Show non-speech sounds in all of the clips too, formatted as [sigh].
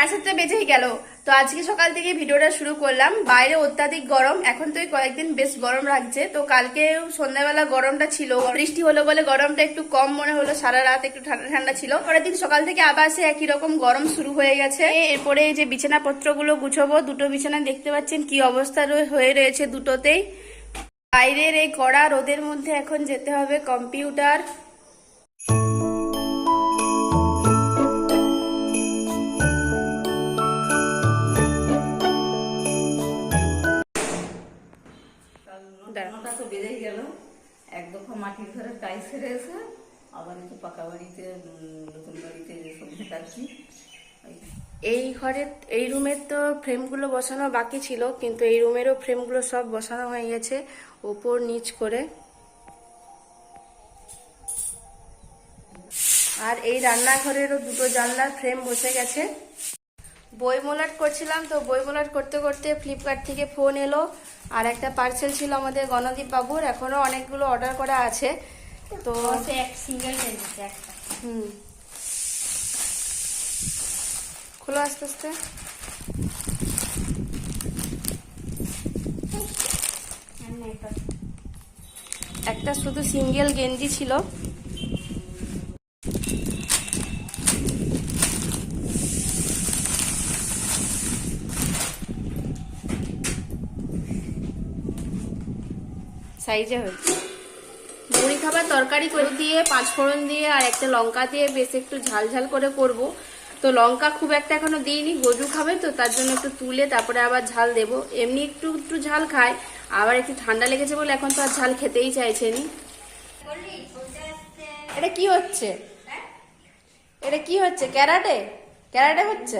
সাড়ে সাতটা বেজেই গেল। তো আজকে সকাল থেকে ভিডিওটা শুরু করলাম। বাইরে অত্যাধিক গরম। এখন তো কয়েকদিন বেশ গরম লাগছে। তো কালকে সন্ধ্যাবেলা গরমটা ছিল। বৃষ্টি হলো বলে গরমটা একটু কম মনে হলো। সারা রাত একটু ঠান্ডা ঠান্ডা ছিল। পরের দিন সকাল থেকে আবার সে একই রকম গরম শুরু হয়ে গেছে। এরপরে যে বিছানাপত্রগুলো গুছবো, দুটো বিছানা দেখতে পাচ্ছেন কি অবস্থা হয়ে রয়েছে দুটোতেই। বাইরের এই কড়া রোদের মধ্যে এখন যেতে হবে কম্পিউটার। দাঁড়া। তো বেজেই গেল। এক দফা মাটির ঘরে টাইস এসে আবার একটু পাকা বাড়িতে নতুন বাড়িতে সব ঢেকাচ্ছি। এই ঘরে এই রুমের তো ফ্রেমগুলো বসানো বাকি ছিল কিন্তু এই রুমেরও ফ্রেমগুলো সব বসানো হয়ে গেছে ওপর নিচ করে। আর এই রান্নাঘরেরও দুটো জানলার ফ্রেম বসে গেছে। বই মোলাট করছিলাম তো বই মোলাট করতে করতে ফ্লিপকার্ট থেকে ফোন এলো। আর একটা পার্সেল ছিল আমাদের গণদীপ বাবুর এখনও অনেকগুলো অর্ডার করা আছে। তো এক সিঙ্গেল হুম। খোলো আস্তে আস্তে। তো। একটা শুধু সিঙ্গেল গেঞ্জি ছিল। সাইজে হয়েছে। মুড়ি খাবার তরকারি করে দিয়ে, পাঁচফোড়ন দিয়ে আর একটা লঙ্কা দিয়ে বেশ একটু ঝাল ঝাল করে করব। তো লঙ্কা খুব একটা এখনও দিইনি, গজু খাবে তো, তার জন্য একটু তুলে তারপরে আবার ঝাল দেব। এমনি একটু একটু ঝাল খায়, আবার একটু ঠান্ডা লেগেছে বলে এখন তো আর ঝাল খেতেই চাইছে নি। এটা কি হচ্ছে? এটা কি হচ্ছে? ক্যারাটে? ক্যারাটে হচ্ছে?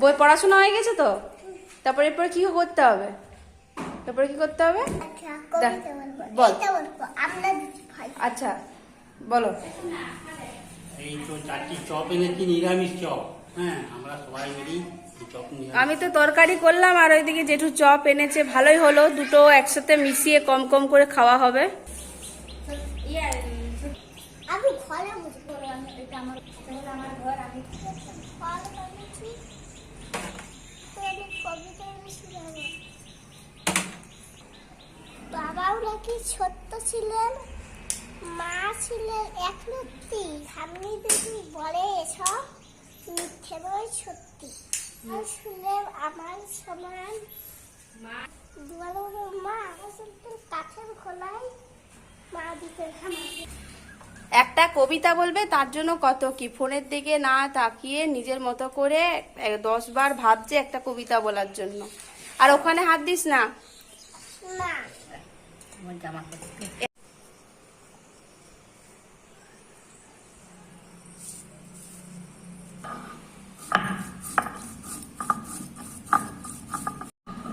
বই পড়াশোনা হয়ে গেছে তো? তারপরে এরপরে কি করতে হবে? তারপরে কি করতে হবে? আচ্ছা বল। আচ্ছা বলো। এই তো চারটি চপ এনেছি নিরামিষ চপ। হ্যাঁ আমরা সবাই মিলি আমি তো তরকারি করলাম আর ওইদিকে জেঠু চপ এনেছে। ভালোই হলো দুটো একসাথে মিশিয়ে কম কম করে খাওয়া হবে ইয়ে, আমি ঘরে বুঝব আমি এটা আমার এটা হলো আমার ঘর আমি ঘর বানিয়েছি তো আমি কবিতা শুনাবো নাকি ছোট্ট ছিলেন? মা ছিলেন এক ব্যক্তি সামনে দেখি বলে এসব মিথ্যে নয় সত্যি। আর শুনলে আমার সমান। মা কাঠের খোলায় মা একটা কবিতা বলবে তার জন্য কত কি? ফোনের দিকে না তাকিয়ে নিজের মতো করে দশ বার ভাবছে একটা কবিতা বলার জন্য। আর ওখানে হাত দিস না। না। আমার জামা কাপড়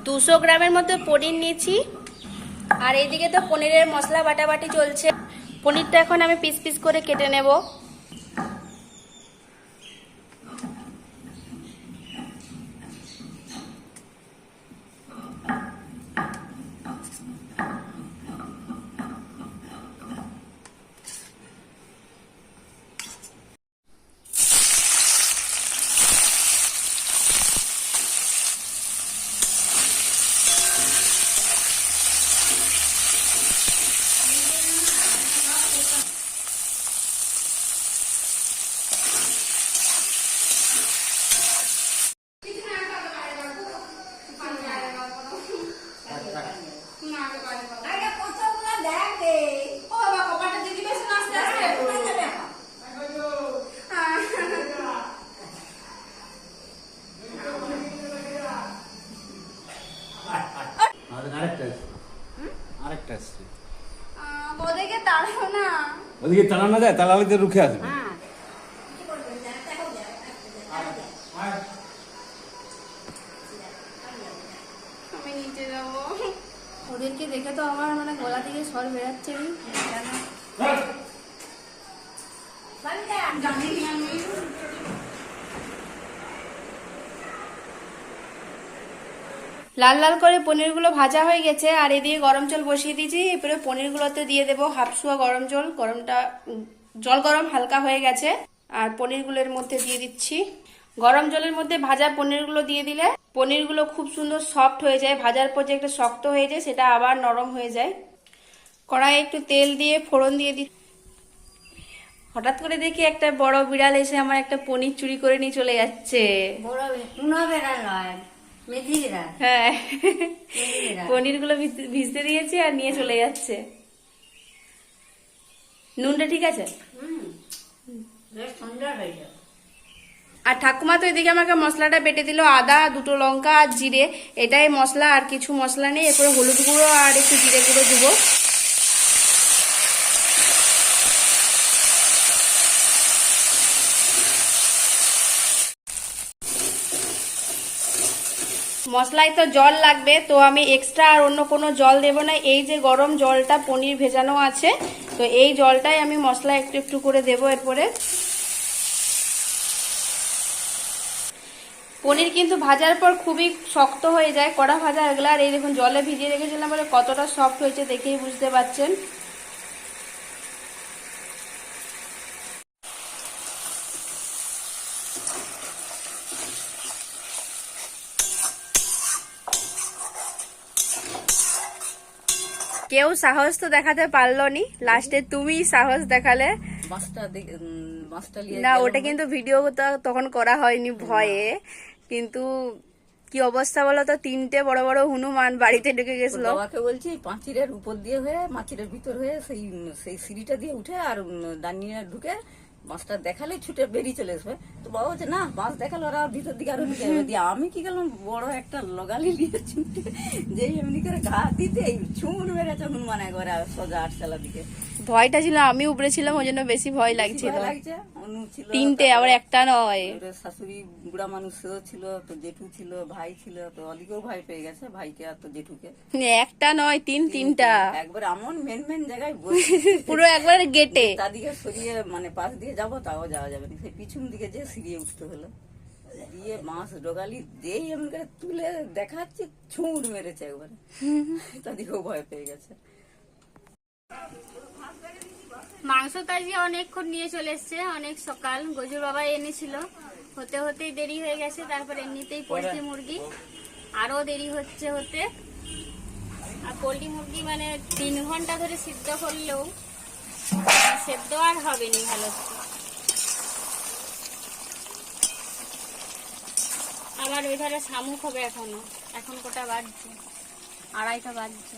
দুশো গ্রামের মতো পনির নিয়েছি। আর এইদিকে তো পনিরের মশলা বাটাবাটি চলছে। পনিরটা এখন আমি পিস পিস করে কেটে নেব আমাদের আরেকটা আছে আরেকটা আসছে ওদেরকে তাড়াও না ওদিকে তালা না যায় তালা তো রুখে আসবে। আমি নিচে যাব। ওদেরকে দেখে তো আমার মানে গলা থেকে স্বর বেরাচ্ছে নি জানি না আমি লাল লাল করে পনিরগুলো ভাজা হয়ে গেছে, আর এদিকে গরম জল বসিয়ে দিয়েছি। এরপরে পনিরগুলোতে দিয়ে দেবো হাফ শুয়া গরম জল। গরমটা জল গরম হালকা হয়ে গেছে, আর পনিরগুলোর মধ্যে দিয়ে দিচ্ছি। গরম জলের মধ্যে ভাজা পনিরগুলো দিয়ে দিলে পনিরগুলো খুব সুন্দর সফট হয়ে যায়। ভাজার পর যে একটা শক্ত হয়ে যায়, সেটা আবার নরম হয়ে যায়। কড়াইয়ে একটু তেল দিয়ে ফোড়ন দিয়ে দি হঠাৎ করে দেখি একটা বড় বিড়াল এসে আমার একটা পনির চুরি করে নিয়ে চলে যাচ্ছে। বড় টুনা বেড়া নয়। হ্যাঁ। বেড়া পনিরগুলো ভিজ- ভিজতে দিয়েছে আর নিয়ে চলে যাচ্ছে। নুনটা ঠিক আছে? আর ঠাকুমা তো এদিকে আমাকে মশলাটা বেটে দিল আদা দুটো লঙ্কা আর জিরে। এটাই মশলা আর কিছু মশলা নেই এরপরে হলুদ গুঁড়ো আর একটু জিরে গুঁড়ো দেবো। মশলায় তো জল লাগবে, তো আমি এক্সট্রা আর অন্য কোনো জল দেব না। এই যে গরম জলটা পনির ভেজানো আছে, তো এই জলটাই আমি মশলা একটু একটু করে দেবো এরপরে। পনির কিন্তু ভাজার পর খুবই শক্ত হয়ে যায়, কড়া ভাজা এগুলো আর এই দেখুন, জলে ভিজিয়ে রেখেছিলাম বলে কতটা সফট হয়েছে দেখেই বুঝতে পারছেন কেউ সাহস তো দেখাতে পারল নি। লাস্টে তুমি সাহস দেখালে। না ওটা কিন্তু ভিডিও তো তখন করা হয়নি ভয়ে। কিন্তু কি অবস্থা বলো তো তিনটে বড় বড় হনুমান বাড়িতে ঢুকে গেছিল। বাবাকে বলছি পাঁচিরের উপর দিয়ে হয়ে মাছিরের ভিতর হয়ে সেই সেই সিঁড়িটা দিয়ে উঠে আর ডানিয়া ঢুকে মাছটা দেখালে ছুটে বেরিয়ে চলে আসবে। তো বাবা বলছে না মাছ দেখাল ওরা ভিতর দিকে আরও ঢুকে যাবে। দিয়ে আমি কি গেলাম বড় একটা লগালি নিয়ে ছুটে যে এমনি করে ঘা দিতে ছুমুর মেরেছে হনুমান একবারে সোজা আটচালা দিকে। ভয়টা ছিল আমি উপরে ছিলাম ওই জন্য বেশি ভয় লাগছিল ভয় লাগছে। ছিল তিনটে আবার একটা নয়। শাশুড়ি বুড়া মানুষ ছিল তো জেঠু ছিল ভাই ছিল তো অলিকেও ভাই পেয়ে গেছে ভাইকে আর তো জেঠুকে। একটা নয় তিন তিনটা। একবার এমন মেন মেন জায়গায় [laughs] পুরো একবার গেটে [laughs] তাদিকে সরিয়ে মানে পাশ দিয়ে যাব তাও যাওয়া যাবে না। সেই পিছন দিকে যে সিঁড়িয়ে উঠতে হলো। দিয়ে মাছ ডোগালি যেই এমন করে তুলে দেখাচ্ছি ছুঁড় মেরেছে একবারে। তাদিকেও ভয় পেয়ে গেছে। মাংস আজকে অনেকক্ষণ নিয়ে চলে এসছে অনেক সকাল। গজুর বাবা এনেছিল। হতে হতেই দেরি হয়ে গেছে তারপর এমনিতেই পোলট্রি মুরগি। আরও দেরি হচ্ছে হতে। আর পোলট্রি মুরগি মানে তিন ঘণ্টা ধরে সিদ্ধ করলেও সেদ্ধ আর হবে নি ভালো। আবার ওই ধারে শামুক হবে এখনও। এখন কোটা বাজছে? আড়াইটা বাজছে।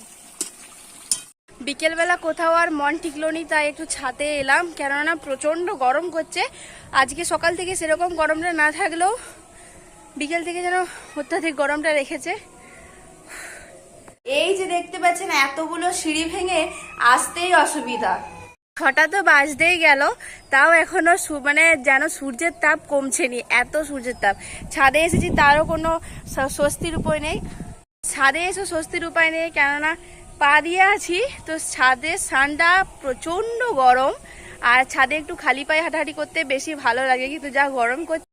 বিকেলবেলা কোথাও আর মন টিকলো নি তাই একটু ছাতে এলাম। কেননা প্রচণ্ড গরম করছে। আজকে সকাল থেকে সেরকম গরমটা না থাকলেও বিকেল থেকে যেন অত্যাধিক গরমটা রেখেছে। এই যে দেখতে পাচ্ছেন এতগুলো সিঁড়ি ভেঙে আসতেই অসুবিধা। ছটা তো বাজতেই গেল তাও এখনও মানে যেন সূর্যের তাপ কমছেনি এত সূর্যের তাপ। ছাদে এসেছি তারও কোনো স্বস্তির উপায় নেই। ছাদে এসে স্বস্তির উপায় নেই কেননা পা দিয়ে আছি। তো ছাদে সানটা প্রচণ্ড গরম। আর ছাদে একটু খালি পায়ে হাঁটাহাঁটি করতে বেশি ভালো লাগে, কিন্তু যা গরম করছে।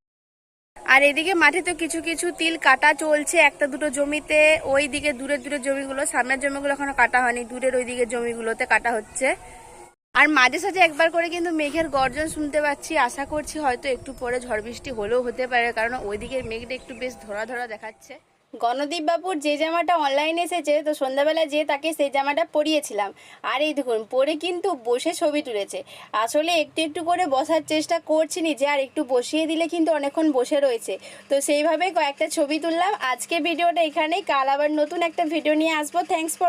আর এদিকে মাঠে তো কিছু কিছু তিল কাটা চলছে, একটা দুটো জমিতে। ওই দিকে দূরের দূরের জমিগুলো, সামনের জমিগুলো এখনও কাটা হয়নি, দূরের ওই দিকের জমিগুলোতে কাটা হচ্ছে। আর মাঝে সাঝে একবার করে কিন্তু মেঘের গর্জন শুনতে পাচ্ছি, আশা করছি হয়তো একটু পরে ঝড় বৃষ্টি হলেও হতে পারে, কারণ ওইদিকের মেঘটা একটু বেশ ধরা ধরা দেখাচ্ছে। গণদীপ বাবুর যে জামাটা অনলাইনে এসেছে, তো সন্ধ্যাবেলা যে তাকে সেই জামাটা পরিয়েছিলাম। আর এই দেখুন, পরে কিন্তু বসে ছবি তুলেছে। আসলে একটু একটু করে বসার চেষ্টা করছি যে আর একটু বসিয়ে দিলে কিন্তু অনেকক্ষণ বসে রয়েছে। তো সেইভাবে কয়েকটা ছবি তুললাম। আজকে ভিডিওটা এখানেই। কাল আবার নতুন একটা ভিডিও নিয়ে আসব। Thanks for